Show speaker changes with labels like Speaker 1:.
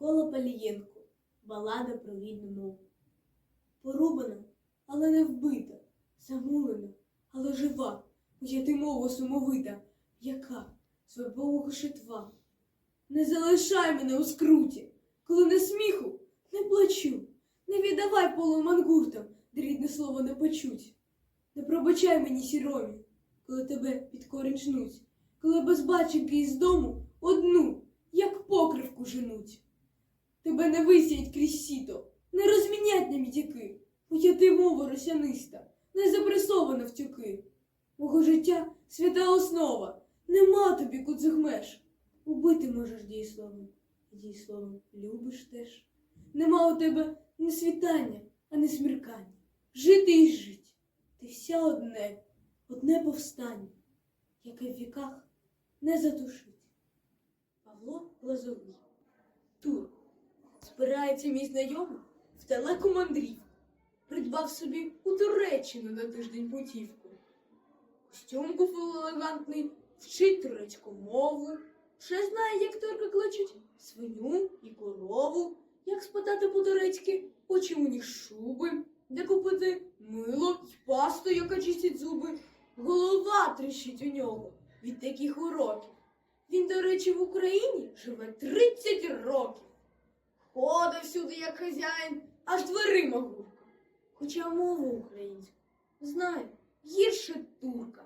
Speaker 1: Микола Палієнко. Балада про рідну мову. Порубана, але не вбита, замулена, але жива, моя ти мова сумовита, яка свобового шитва. Не залишай мене у скруті, коли не сміху, не плачу, не віддавай полу мангуртам, де рідне слово не почуть. Не пробачай мені сіромі, коли тебе під корінь жнуть, коли без баченки із дому одну, як покривку женуть. Тебе не висіять крізь сіто, не розмінять на мітяки, моя ти мова росяниста, не запресована в тюки. Мого життя свята основа, нема тобі куцих. Убити можеш дієсловом, дієсловом любиш теж. Нема у тебе ні світання, а не смеркання. Жити і жить. Ти вся одне, одне повстання, яке в віках не затушить. Павло Лазовий. Тур. Збирається мій знайомий в далеку мандрівку. Придбав собі у Туреччину на тиждень путівку. Костюм купив елегантний, вчить турецьку мову. Ще знає, як турки кличуть свиню і корову, як спитати по-турецьки, очі у них шуби, де купити мило й пасту, яка чистить зуби. Голова тріщить у нього від таких уроків. Він, до речі, в Україні живе 30 років. Ходить всюди, як хазяїн, аж дверима гурка. Хоча мову українську знаю, гірше турка.